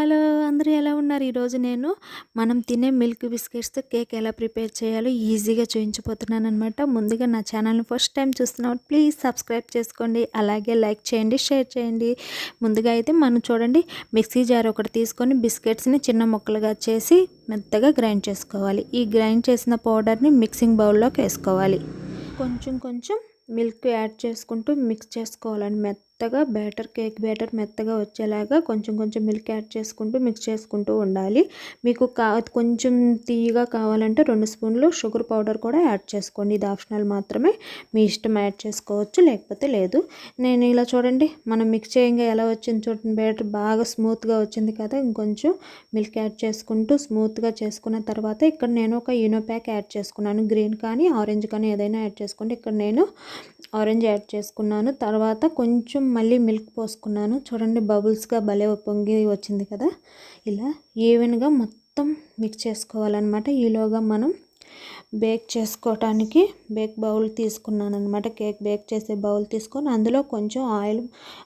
Hello అందరూ ఎలా ఉన్నారు? ఈరోజు నేను మనం తినే మిల్క్ బిస్కెట్స్తో కేక్ ఎలా ప్రిపేర్ చేయాలో ఈజీగా చూపించిపోతున్నాను అనమాట ముందుగా నా ఛానల్ని ఫస్ట్ టైం చూస్తున్నాం ప్లీజ్ సబ్స్క్రైబ్ చేసుకోండి అలాగే లైక్ చేయండి షేర్ చేయండి. ముందుగా అయితే మనం చూడండి మిక్సీ జార్ ఒకటి తీసుకొని బిస్కెట్స్ని చిన్న ముక్కలుగా చేసి మెత్తగా గ్రైండ్ చేసుకోవాలి. ఈ గ్రైండ్ చేసిన పౌడర్ని మిక్సింగ్ బౌల్లోకి వేసుకోవాలి. కొంచెం కొంచెం మిల్క్ యాడ్ చేసుకుంటూ మిక్స్ చేసుకోవాలండి. మెత్తగా బ్యాటర్ కేక్ బ్యాటర్ మెత్తగా వచ్చేలాగా కొంచెం కొంచెం మిల్క్ యాడ్ చేసుకుంటూ మిక్స్ చేసుకుంటూ ఉండాలి. మీకు కా కొంచెం తీయగా కావాలంటే రెండు స్పూన్లు షుగర్ పౌడర్ కూడా యాడ్ చేసుకోండి. ఇది ఆప్షనల్ మాత్రమే. మీ ఇష్టం యాడ్ చేసుకోవచ్చు లేకపోతే లేదు. నేను ఇలా చూడండి మనం మిక్స్ చేయంగా ఎలా వచ్చింది చూడండి. బ్యాటర్ బాగా స్మూత్గా వచ్చింది కదా ఇంకొంచెం మిల్క్ యాడ్ చేసుకుంటూ స్మూత్గా చేసుకున్న తర్వాత ఇక్కడ నేను ఒక యూనో ప్యాక్ యాడ్ చేసుకున్నాను. గ్రీన్ కానీ ఆరెంజ్ కానీ ఏదైనా యాడ్ చేసుకోండి. ఇక్కడ నేను ఆరెంజ్ యాడ్ చేసుకున్నాను. తర్వాత కొంచెం మళ్ళీ మిల్క్ పోసుకున్నాను. చూడండి బబుల్స్గా భలే పొంగి వచ్చింది కదా. ఇలా ఈవెన్గా మొత్తం మిక్స్ చేసుకోవాలన్నమాట. ఈలోగా మనం బేక్ చేసుకోవటానికి బేక్ బౌల్ తీసుకున్నాను అనమాట కేక్ బేక్ చేసే బౌల్ తీసుకొని అందులో కొంచెం ఆయిల్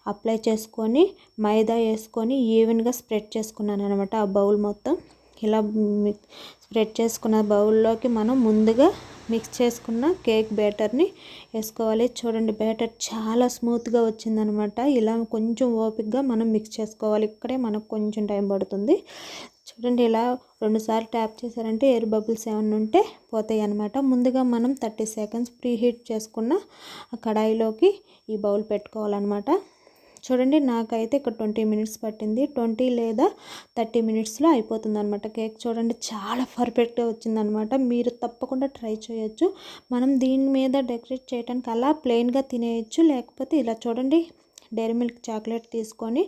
అప్లై చేసుకొని మైదా వేసుకొని ఈవెన్గా స్ప్రెడ్ చేసుకున్నాను అనమాట ఆ బౌల్ మొత్తం. ఇలా స్ప్రెడ్ చేసుకున్న బౌల్లోకి మనం ముందుగా మిక్స్ చేసుకున్న కేక్ బ్యాటర్ని వేసుకోవాలి. చూడండి బ్యాటర్ చాలా స్మూత్గా వచ్చిందనమాట. ఇలా కొంచెం ఓపిక్గా మనం మిక్స్ చేసుకోవాలి. ఇక్కడే మనకు కొంచెం టైం పడుతుంది. చూడండి ఇలా రెండుసార్లు ట్యాప్ చేశారంటే ఎయిర్ బబుల్స్ ఏమైనా ఉంటే పోతాయి అనమాట ముందుగా మనం థర్టీ సెకండ్స్ ప్రీ హీట్ చేసుకున్న కడాయిలోకి ఈ బౌల్ పెట్టుకోవాలన్నమాట చూడండి నాకైతే ఇక్కడ ట్వంటీ మినిట్స్ పట్టింది. ట్వంటీ లేదా థర్టీ మినిట్స్లో అయిపోతుంది అనమాట కేక్. చూడండి చాలా పర్ఫెక్ట్గా వచ్చిందనమాట మీరు తప్పకుండా ట్రై చేయొచ్చు. మనం దీని మీద డెకరేట్ చేయడానికి అలా ప్లెయిన్గా తినేయచ్చు. లేకపోతే ఇలా చూడండి డైరీ మిల్క్ చాక్లెట్ తీసుకొని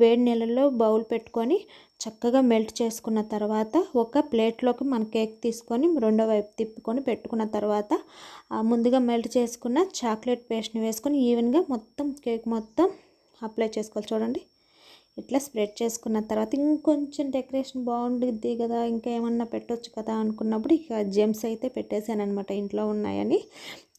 వేడి నీళ్ళలో బౌల్ పెట్టుకొని చక్కగా మెల్ట్ చేసుకున్న తర్వాత ఒక ప్లేట్లోకి మన కేక్ తీసుకొని రెండో వైపు తిప్పుకొని పెట్టుకున్న తర్వాత ముందుగా మెల్ట్ చేసుకున్న చాక్లెట్ పేస్ట్ని వేసుకొని ఈవెన్గా మొత్తం కేక్ మొత్తం అప్లై చేసుకోవాలి చూడండి. ఇట్లా స్ప్రెడ్ చేసుకున్న తర్వాత ఇంకొంచెం డెకరేషన్ బాగుంటుంది కదా ఇంకా ఏమన్నా పెట్టవచ్చు కదా అనుకున్నప్పుడు ఇక జెమ్స్ అయితే పెట్టేశాను అనమాట ఇంట్లో ఉన్నాయని.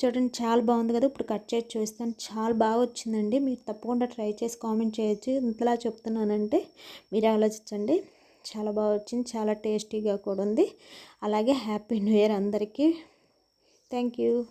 చూడండి చాలా బాగుంది కదా ఇప్పుడు కట్ చేసి చూస్తాను చాలా బాగా వచ్చిందండి. మీరు తప్పకుండా ట్రై చేసి కామెంట్ చేయొచ్చు. ఇంతలా చెప్తున్నానంటే మీరు ఆలోచించండి. చాలా బాగా వచ్చింది చాలా టేస్టీగా కూడా ఉంది. అలాగే హ్యాపీ న్యూ ఇయర్ అందరికీ. Thank you.